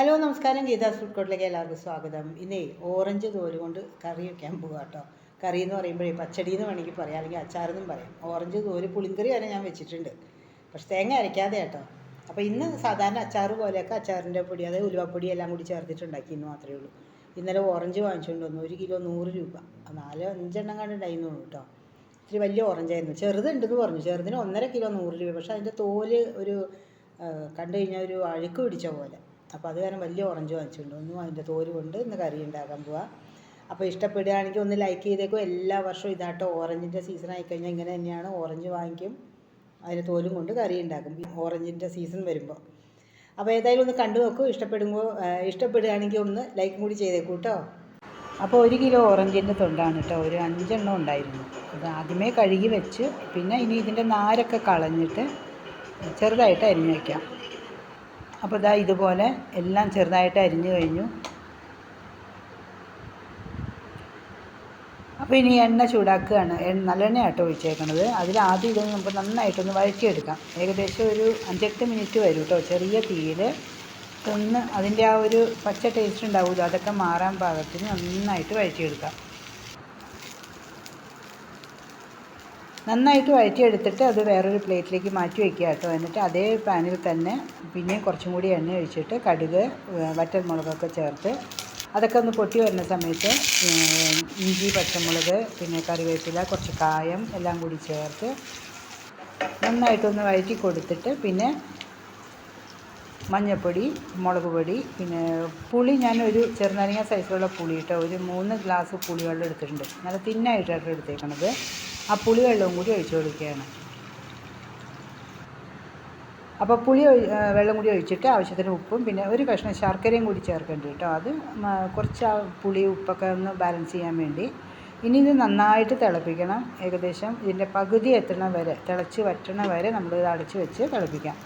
Hello നമസ്കാരം. Gita food കോർട്ടിലേക്ക് എല്ലാവർക്കും സ്വാഗതം. ഇന്നേ ഓറഞ്ച് തോൽ കൊണ്ട് കറി വയ്ക്കാൻ പോകുക കേട്ടോ. കറി എന്ന് പറയുമ്പോഴേ പച്ചടി എന്ന് വേണമെങ്കിൽ പറയാം അല്ലെങ്കിൽ അച്ചാറെന്നും പറയാം. ഓറഞ്ച് തോൽ പുളിങ്കറി വരെ ഞാൻ വെച്ചിട്ടുണ്ട്. പക്ഷെ തേങ്ങ അരയ്ക്കാതെ കേട്ടോ. അപ്പോൾ ഇന്ന് സാധാരണ അച്ചാറ് പോലെയൊക്കെ അച്ചാറിന്റെ പൊടി അതായത് ഉലുവപ്പൊടി എല്ലാം കൂടി ചേർത്തിട്ടുണ്ടാക്കി എന്ന് മാത്രമേ ഉള്ളൂ. ഇന്നലെ ഓറഞ്ച് വാങ്ങിച്ചുകൊണ്ട് വന്നു. ഒരു കിലോ നൂറ് രൂപ. നാലോ അഞ്ചെണ്ണം കണ്ടുണ്ടായിരുന്നു കേട്ടോ. ഇത്തിരി വലിയ ഓറഞ്ചായിരുന്നു. ചെറുതുണ്ടെന്ന് പറഞ്ഞു. ചെറുതിന് ഒന്നര കിലോ നൂറ് രൂപ. പക്ഷേ അതിന്റെ തോൽ ഒരു കണ്ടു കഴിഞ്ഞാൽ ഒരു അഴുക്ക് പിടിച്ച പോലെ. അപ്പോൾ അത് കാരണം വലിയ ഓറഞ്ച് വാങ്ങിച്ചുകൊണ്ട് ഒന്നും അതിന്റെ തോര് കൊണ്ട് ഇന്ന് കറി ഉണ്ടാക്കാൻ പോവാം. അപ്പോൾ ഇഷ്ടപ്പെടുകയാണെങ്കിൽ ഒന്ന് ലൈക്ക് ചെയ്തേക്കും. എല്ലാ വർഷവും ഇതാട്ടോ ഓറഞ്ചിന്റെ സീസൺ ആയിക്കഴിഞ്ഞാൽ ഇങ്ങനെ തന്നെയാണ്. ഓറഞ്ച് വാങ്ങിക്കും. അതിന്റെ തോലും കൊണ്ട് കറി ഉണ്ടാക്കും. ഓറഞ്ചിന്റെ സീസൺ വരുമ്പോൾ അപ്പോൾ ഏതായാലും ഒന്ന് കണ്ടു നോക്കൂ. ഇഷ്ടപ്പെടുമ്പോൾ ഇഷ്ടപ്പെടുകയാണെങ്കിൽ ഒന്ന് ലൈക്കും കൂടി ചെയ്തേക്കൂ കേട്ടോ അപ്പോൾ ഒരു കിലോ ഓറഞ്ചിന്റെ തൊണ്ടാണ് കേട്ടോ ഒരു അഞ്ചെണ്ണം ഉണ്ടായിരുന്നു. അത് ആദ്യമേ കഴുകി വെച്ച് പിന്നെ ഇനി ഇതിന്റെ നാരൊക്കെ കളഞ്ഞിട്ട് ചെറുതായിട്ട് അരിഞ്ഞ് വയ്ക്കാം അപ്പോൾ ഇതാ ഇതുപോലെ എല്ലാം ചെറുതായിട്ട് അരിഞ്ഞു കഴിഞ്ഞു. അപ്പോൾ ഇനി എണ്ണ ചൂടാക്കുകയാണ്. നല്ലെണ്ണ ആട്ടോ ഒഴിച്ചേക്കണത്. അതിൽ ആദ്യം ഇതൊന്ന് നമുക്ക് നന്നായിട്ടൊന്ന് വഴറ്റിയെടുക്കാം. ഏകദേശം ഒരു അഞ്ചെട്ട് മിനിറ്റ് വരും കേട്ടോ ചെറിയ തീയിൽ ഒന്ന് അതിന്റെ ആ ഒരു പച്ച ടേസ്റ്റ് ഉണ്ടാവുമല്ലോ അതൊക്കെ മാറാൻ പാകത്തിന് നന്നായിട്ട് വഴറ്റിയെടുക്കാം. നന്നായിട്ട് വഴറ്റിയെടുത്തിട്ട് അത് വേറൊരു പ്ലേറ്റിലേക്ക് മാറ്റി വയ്ക്കുക കേട്ടോ. എന്നിട്ട് അതേ പാനിൽ തന്നെ പിന്നെയും കുറച്ചും കൂടി എണ്ണ ഒഴിച്ചിട്ട് കടുക് വറ്റൽമുളകൊക്കെ ചേർത്ത് അതൊക്കെ ഒന്ന് പൊട്ടി വരുന്ന സമയത്ത് ഇഞ്ചി പച്ചമുളക് പിന്നെ കറിവേപ്പില കുറച്ച് കായം എല്ലാം കൂടി ചേർത്ത് നന്നായിട്ടൊന്ന് വഴറ്റി കൊടുത്തിട്ട് പിന്നെ മഞ്ഞൾപ്പൊടി മുളക് പൊടി പിന്നെ പുളി ഞാനൊരു ചെറുനാരങ്ങ സൈസിലുള്ള പുളി കേട്ടോ. ഒരു മൂന്ന് ഗ്ലാസ് പുളിവെള്ളം എടുത്തിട്ടുണ്ട്. നല്ല തിന്നായിട്ടാണ് എടുത്തേക്കണത്. ആ പുളിവെള്ളവും കൂടി ഒഴിച്ചു കൊടുക്കുകയാണ്. അപ്പോൾ പുളി വെള്ളം കൂടി ഒഴിച്ചിട്ട് ആവശ്യത്തിന് ഉപ്പും പിന്നെ ഒരു കഷ്ണം ശർക്കരയും കൂടി ചേർക്കേണ്ടി കേട്ടോ. അത് കുറച്ച് ആ പുളി ഉപ്പൊക്കെ ഒന്ന് ബാലൻസ് ചെയ്യാൻ വേണ്ടി. ഇനി ഇത് നന്നായിട്ട് തിളപ്പിക്കണം. ഏകദേശം ഇതിന്റെ പകുതി എത്തണ വരെ തിളച്ച് വറ്റണ വരെ നമ്മൾ ഇത് അടച്ച് വെച്ച് തിളപ്പിക്കാം.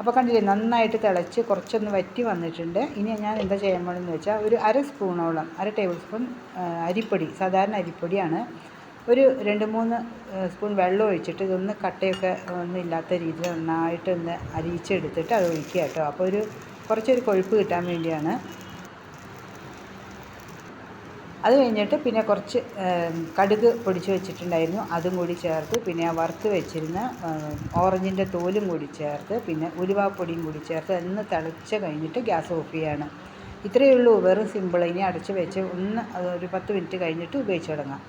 അപ്പോൾ കണ്ടില്ലേ നന്നായിട്ട് തിളച്ച് കുറച്ചൊന്ന് വറ്റി വന്നിട്ടുണ്ട്. ഇനി ഞാൻ എന്താ ചെയ്യാൻ പോകണമെന്ന് വെച്ചാൽ ഒരു അര സ്പൂണോളം അര ടേബിൾ സ്പൂൺ അരിപ്പൊടി സാധാരണ അരിപ്പൊടിയാണ്. ഒരു രണ്ട് മൂന്ന് സ്പൂൺ വെള്ളം ഒഴിച്ചിട്ട് ഇതൊന്ന് കട്ടയൊക്കെ ഒന്നും ഇല്ലാത്ത രീതിയിൽ നന്നായിട്ട് ഒന്ന് അരിയിച്ചെടുത്തിട്ട് അത് ഒഴിക്കുക കേട്ടോ. അപ്പോൾ ഒരു കുറച്ചൊരു കൊഴുപ്പ് കിട്ടാൻ വേണ്ടിയാണ്. അത് കഴിഞ്ഞിട്ട് പിന്നെ കുറച്ച് കടുക് പൊടിച്ച് വെച്ചിട്ടുണ്ടായിരുന്നു. അതും കൂടി ചേർത്ത് പിന്നെ ആ വറുത്ത് വെച്ചിരുന്ന ഓറഞ്ചിന്റെ തോലും കൂടി ചേർത്ത് പിന്നെ ഉലുവാപ്പൊടിയും കൂടി ചേർത്ത് എന്ന് തിളച്ച് കഴിഞ്ഞിട്ട് ഗ്യാസ് ഓഫ് ചെയ്യാണ്. ഇത്രയേ ഉള്ളൂ. വെറും സിമ്പിൾ. ഇനി അടച്ച് വെച്ച് ഒന്ന് ഒരു പത്ത് മിനിറ്റ് കഴിഞ്ഞിട്ട് ഉപയോഗിച്ച് തുടങ്ങാം.